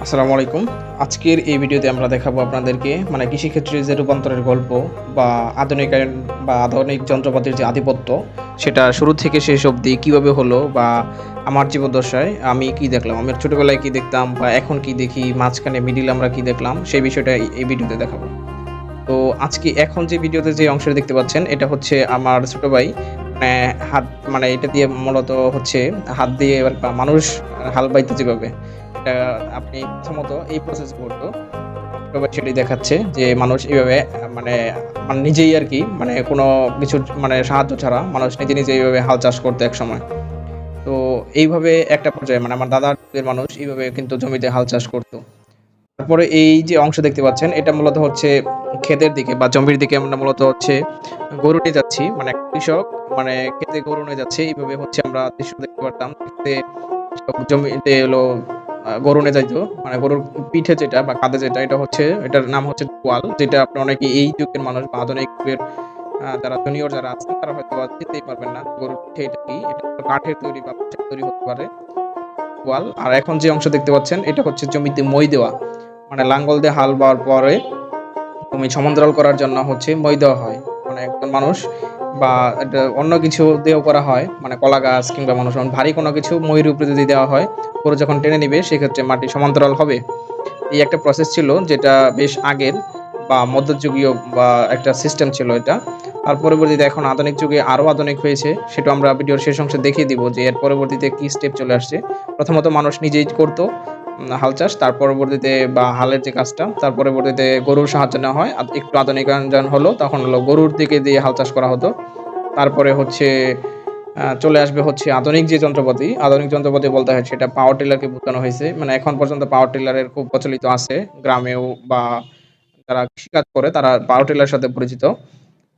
আসসালামু আলাইকুম। আজকের এই ভিডিওতে আমরা দেখাবো আপনাদেরকে মানে কৃষিক্ষেত্রে যে রূপান্তরের গল্প বা আধুনিকায়ন বা আধুনিক যন্ত্রপাতির যে আধিপত্য, সেটা শুরু থেকে শেষ অবধি কীভাবে হলো বা আমার জীবদ্দশায় আমি কি দেখলাম, আমি ছোটোবেলায় কি দেখতাম বা এখন কি দেখি, মাঝখানে মিডিল আমরা কি দেখলাম, সেই বিষয়টা এই- ভিডিওতে দেখাবো। তো আজকে এখন যে ভিডিওতে যে অংশটা দেখতে পাচ্ছেন, এটা হচ্ছে আমার ছোট ভাই। মানে হাত মানে এটা দিয়ে মূলত হচ্ছে হাত দিয়ে বা মানুষ হাল বাইতে যেভাবে। এটা আপনি প্রথমত এই প্রসেস করতো ভাই দেখাচ্ছে যে মানুষ এইভাবে মানে মানে নিজেই আর কি মানে কোনো কিছু মানে সাহায্য ছাড়া মানুষ নিজে নিজে এইভাবে হাল চাষ করতো এক সময় তো এইভাবে একটা পর্যায়ে মানে আমার দাদার মানুষ এইভাবে কিন্তু জমিতে হাল চাষ করতো। তারপরে এই যে অংশ দেখতে পাচ্ছেন, এটা মূলত হচ্ছে ক্ষেতের দিকে বা জমির দিকে আমরা মূলত হচ্ছে গরু নিয়ে যাচ্ছি। মানে কৃষক মানে ক্ষেতে গরু নিয়ে যাচ্ছে। এইভাবে হচ্ছে আমরা দৃশ্য দেখতে পারতাম জমিতে হলো আহ, গরু নিয়ে যাইতো মানে গরুর পিঠে যেটা বা কাঁধে যেটা এটা হচ্ছে এটার নাম হচ্ছে কোয়াল যেটা আপনি অনেকে এই যুগের মানুষ বা আধুনিক যুগের যারা জুনিয়র যারা আছেন তারা হয়তো চিনতেই পারবেন না গরুর পিঠে এটা কি। এটা কাঠের তৈরি বা তৈরি হতে পারে কোয়াল আর এখন যে অংশ দেখতে পাচ্ছেন এটা হচ্ছে জমিতে মই দেওয়া। মানে লাঙ্গল দিয়ে হাল বাওয়ার পরে জমি সমান্তরাল করার জন্য হচ্ছে মই দেওয়া হয়। মানে একজন মানুষ বা অন্য কিছু দিয়েও করা হয় মানে কলা গাছ কিংবা মানুষ ভারী কোনো কিছু ময়ূর উপরে যদি দেওয়া হয় পুরো যখন টেনে নিবে সেক্ষেত্রে মাটি সমান্তরাল হবে। এই একটা প্রসেস ছিল যেটা বেশ আগের বা মধ্যযুগীয় বা একটা সিস্টেম ছিল এটা। আর পরবর্তীতে এখন আধুনিক যুগে আরও আধুনিক হয়েছে, সেটা আমরা ভিডিওর শেষ অংশে দেখিয়ে দিব যে এর পরবর্তীতে কি স্টেপ চলে আসছে। প্রথমত মানুষ নিজেই করতো হাল চাষ তার পরবর্তীতে বা হালের যে কাজটা তার পরবর্তীতে গরুর সাহায্য নেওয়া হয়। একটু আধুনিকায়ন হলো তখন হলো গরুর দিকে দিয়ে হাল চাষ করা হতো। তারপরে হচ্ছে চলে আসবে হচ্ছে আধুনিক যে যন্ত্রপাতি আধুনিক যন্ত্রপাতি বলতে হয় সেটা পাওয়ার টিলারকে বোঝানো হয়েছে। মানে এখন পর্যন্ত পাওয়ার টিলারের খুব প্রচলিত আছে গ্রামেও বা যারা কৃষিকাজ করে তারা পাওয়ার টিলার সাথে পরিচিত।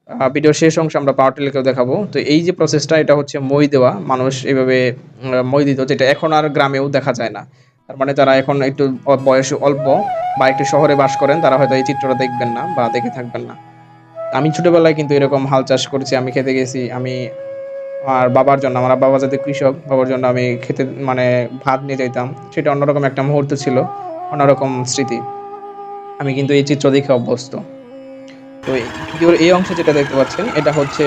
আহ, ভিডিওর শেষ অংশে আমরা পাওয়ার টিলারকেও দেখাবো। তো এই যে প্রসেসটা এটা হচ্ছে মই দেওয়া। মানুষ এভাবে মই দিত যেটা এখন আর গ্রামেও দেখা যায় না। তার মানে যারা এখন একটু বয়স অল্প বা একটু শহরে বাস করেন, তারা হয়তো এই চিত্রটা দেখবেন না বা দেখে থাকবেন না। আমি ছোটবেলায় কিন্তু এরকম হাল চাষ করেছি, আমি খেতে গেছি, আমি আর বাবার জন্য, আমার বাবা যাতে কৃষক বাবার জন্য আমি খেতে মানে ভাত নিয়ে যাইতাম। সেটা অন্যরকম একটা মুহূর্ত ছিল, অন্যরকম স্মৃতি। আমি কিন্তু এই চিত্র দেখে অভ্যস্ত। তো এই অংশে যেটা দেখতে পাচ্ছেন, এটা হচ্ছে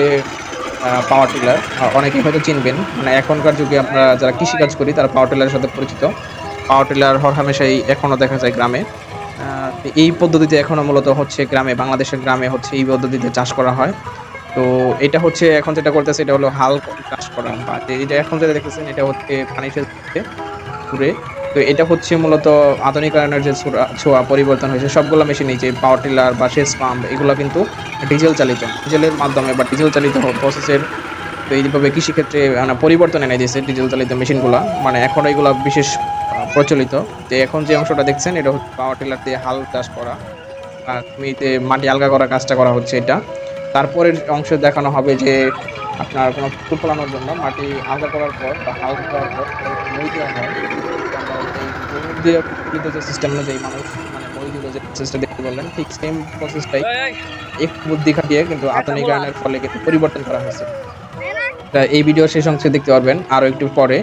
পাওয়ার টিলার অনেকেই হয়তো চিনবেন মানে এখনকার যুগে আমরা যারা কৃষিকাজ করি, তারা পাওয়ার টিলারের সাথে পরিচিত। পাওয়ার টিলার হরহামেশাই এখনও দেখা যায় গ্রামে। এই পদ্ধতিতে এখনও মূলত হচ্ছে গ্রামে, বাংলাদেশের গ্রামে হচ্ছে এই পদ্ধতিতে চাষ করা হয়। তো এটা হচ্ছে এখন যেটা করতেছে, এটা হলো হাল চাষ করা বা এটা এখন যেটা দেখতেছেন, এটা হচ্ছে পানি দিচ্ছে ঘুরে তো এটা হচ্ছে মূলত আধুনিকায়নের যে ছোঁয়া- পরিবর্তন হয়েছে, সবগুলো মেশিন এই যে পাওয়ার টিলার বা সেচ পাম্প, এগুলো কিন্তু ডিজেল চালিত, ডিজেলের মাধ্যমে বা ডিজেল চালিত প্রসেসের তো এইভাবে কৃষিক্ষেত্রে মানে পরিবর্তন এনে দিয়েছে ডিজেল চালিত মেশিনগুলো। মানে এখন এগুলো বিশেষ প্রচলিত। যে এখন যে অংশটা দেখছেন এটা হচ্ছে পাওয়ার টিলার দিয়ে হাল চাষ করা। আর জমিতে মাটি আলগা করার কাজটা করা হচ্ছে এটা। তারপরের অংশ দেখানো হবে যে আপনার কোনো ফুল ফলানোর জন্য মাটি আলগা করার পর বা হাল করার পর মই দেওয়া হয়। দিয়ে যে সিস্টেম অনুযায়ী মানুষ মানে মই দিল যে প্রসেসটা দেখতে বললেন ঠিক সেম প্রসেসটাই একটু বুদ্ধি খাটিয়ে কিন্তু আধুনিকায়নের ফলে কিন্তু পরিবর্তন করা হয়েছে। তা এই ভিডিও শেষ অংশে দেখতে পারবেন আরও একটু পরে।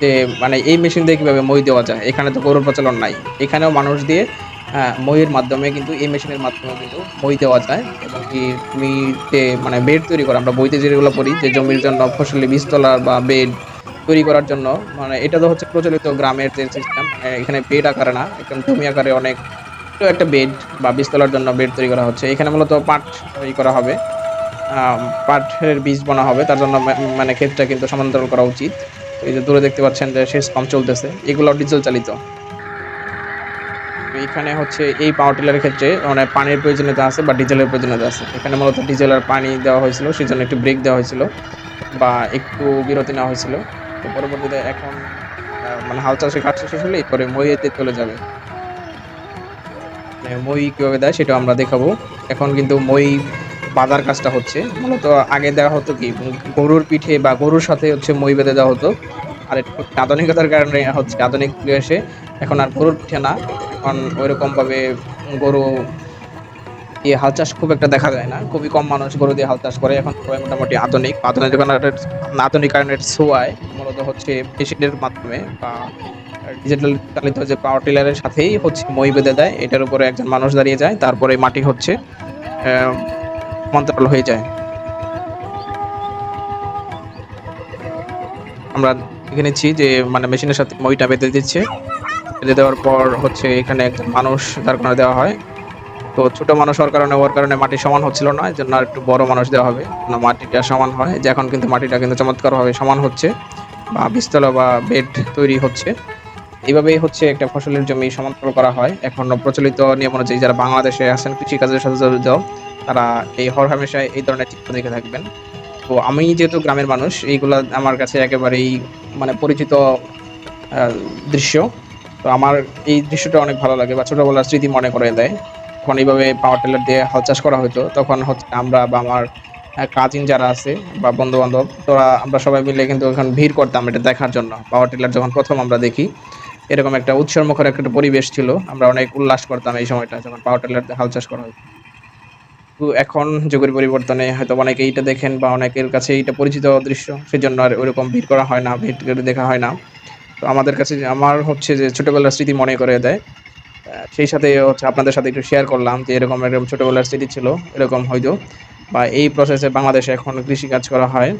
যে মানে এই মেশিন দিয়ে কীভাবে মই দেওয়া যায়, এখানে তো গরুর প্রচলন নাই। এখানেও মানুষ দিয়ে মইয়ের মাধ্যমে কিন্তু এই মেশিনের মাধ্যমে কিন্তু মই দেওয়া যায় এবং কি জমিতে মানে বেড তৈরি করা, আমরা বইতে যেগুলো পড়ি, যে জমির জন্য ফসলি বীজতলা বা বেড তৈরি করার জন্য মানে এটা তো হচ্ছে প্রচলিত গ্রামের যে সিস্টেম এখানে বেড আকারে না, একদম জমি আকারে অনেক একটা বেড বা বীজতলার জন্য বেড তৈরি করা হচ্ছে। এখানে মূলত পাট তৈরি করা হবে পাটের বীজ বোনা হবে, তার জন্য মানে ক্ষেতটা কিন্তু সমান্তরাল করা উচিত। এই যে দূরে দেখতে পাচ্ছেন যে শেষ পাম্প চলতেছে এগুলো ডিজেল চালিত। এখানে হচ্ছে এই পাওয়ার টিলারের ক্ষেত্রে মানে পানির প্রয়োজনীয়তা আছে বা ডিজেলের প্রয়োজনীয়তা আছে। এখানে মূলত ডিজেল আর পানি দেওয়া হয়েছিল সেই জন্য একটু ব্রেক দেওয়া হয়েছিল বা একটু বিরতি নেওয়া হয়েছিল। তো পরবর্তীতে এখন মানে হাল চাষের কাজ শেষ হলে পরে মইতে চলে যাবে। মানে মই কীভাবে দেয় সেটা আমরা দেখাবো। এখন কিন্তু মই বাঁধার কাজটা হচ্ছে। মূলত আগে দেওয়া হতো কি গরুর পিঠে বা গরুর সাথে হচ্ছে মই বেঁধে দেওয়া হতো। আর আধুনিকতার কারণে হচ্ছে আধুনিক এসে এখন আর গরুর পিঠে না। এখন ওইরকম ভাবে গরু দিয়ে হাল চাষ খুব একটা দেখা যায় না। খুবই কম মানুষ গরু দিয়ে হাল চাষ করে। এখন সবাই মোটামুটি আধুনিক। আধুনিক আধুনিকায়নের ছোঁয়ায় মূলত হচ্ছে মেশিনের মাধ্যমে বা ডিজিটাল চালিত যে পাওয়ার টিলারের সাথেই হচ্ছে মই বেঁধে দেয়। এটার উপরে একজন মানুষ দাঁড়িয়ে যায়। তারপরে মাটি হচ্ছে। সমান্তরাল হয়ে যায়। আমরা দেখে নিচ্ছি যে মানে মেশিনের সাথে মইটা বেঁধে দিচ্ছে। বেঁধে দেওয়ার পর হচ্ছে এখানে একজন মানুষ দাঁড় করে দেওয়া হয়। তো ছোট মানুষ হওয়ার কারণে, ওর কারণে মাটি সমান হচ্ছিল না এই জন্য আর একটু বড় মানুষ দেওয়া হবে। যেন মাটিটা সমান হয়। যে এখন কিন্তু মাটিটা কিন্তু চমৎকারভাবে সমান হচ্ছে, বা বীজতলা বা বেড তৈরি হচ্ছে। এইভাবেই হচ্ছে একটা ফসলের জমি সমান্তরাল করা হয়। এখন প্রচলিত নিয়ম অনুযায়ী যারা বাংলাদেশে আছেন, কৃষিকাজের সাথে জড়িত তারা এই হর হামেশায় এই ধরনের চিত্র দেখে থাকবেন। তো আমি যেহেতু গ্রামের মানুষ, এইগুলা আমার কাছে একেবারেই মানে পরিচিত দৃশ্য। তো আমার এই দৃশ্যটা অনেক ভালো লাগে বা ছোটবেলার স্মৃতি মনে করে দেয়। যখন এইভাবে পাওয়ার টিলার দিয়ে হাল চাষ করা হতো তখন হচ্ছে আমরা বা আমার কাজিন যারা আছে বা বন্ধু বান্ধব তোরা আমরা সবাই মিলে কিন্তু এখন ভিড় করতাম এটা দেখার জন্য। পাওয়ার টিলার যখন প্রথম আমরা দেখি, এরকম একটা উৎসবমুখর একটা পরিবেশ ছিল। আমরা অনেক উল্লাস করতাম এই সময়টা যখন পাওয়ার টিলার দিয়ে হাল চাষ করা হতো এখন যুগের পরিবর্তনে হয়তো অনেকে এইটা দেখেন বা অনেকের কাছে এইটা পরিচিত দৃশ্য, সেজন্য আর ওরকম ভিড় করা হয় না, ভিড় করে দেখা হয় না। তো আমাদের কাছে আমার হচ্ছে যে ছোটোবেলার স্মৃতি মনে করে দেয়। সেই সাথে হচ্ছে আপনাদের সাথে একটু শেয়ার করলাম যে এরকম এরকম ছোটবেলার স্মৃতি ছিল, এরকম হয়তো। বা এই প্রসেসে বাংলাদেশে এখন কৃষিকাজ করা হয়।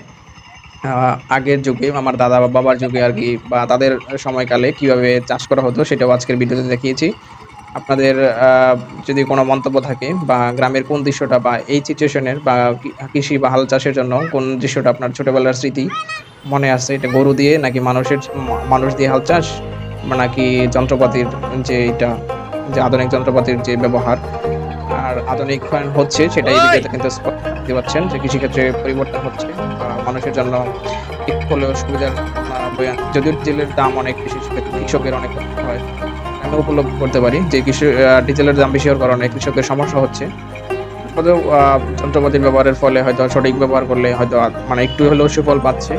আগের যুগে আমার দাদা বা বাবার যুগে আর কি, বা তাদের সময়কালে কীভাবে চাষ করা হতো সেটাও আজকের ভিডিওতে দেখিয়েছি। আপনাদের যদি কোনো মন্তব্য থাকে বা গ্রামের কোন দৃশ্যটা বা এই সিচুয়েশনের বা কৃষি বা হাল চাষের জন্য কোন দৃশ্যটা আপনার ছোটবেলার স্মৃতি মনে আছে? এটা গরু দিয়ে নাকি মানুষের মানুষ দিয়ে হাল চাষ বা নাকি যন্ত্রপাতির যে এটা যে আধুনিক যন্ত্রপাতির যে ব্যবহার? আর আধুনিক হচ্ছে সেটা এই ভিডিওতে কিন্তু দেখতে পাচ্ছেন যে কৃষিক্ষেত্রে পরিবর্তন হচ্ছে বা মানুষের জন্য একটু হলেও সুবিধার যদিও তেলের দাম অনেক বেশি কৃষকের অনেক হয়। আমি উপলব্ধি করতে পারি যে কৃষি ডিজেলের দাম বেশি হওয়ার কারণে কৃষকের সমস্যা হচ্ছে। হয়তো যন্ত্রপাতির ব্যবহারের ফলে হয়তো সঠিক ব্যবহার করলে হয়তো মানে একটু হলেও সুফল পাচ্ছে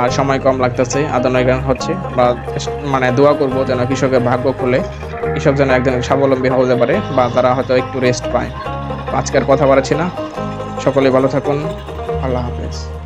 আর সময় কম লাগতেছে আধুনিকরণ হচ্ছে বা মানে দোয়া করব যেন কৃষকের ভাগ্য খুলে, কৃষক যেন একজন স্বাবলম্বী হতে পারে বা তারা হয়তো একটু রেস্ট পায়। আজকের কথা বাড়াচ্ছি না। সকলে ভালো থাকুন। আল্লাহ হাফেজ।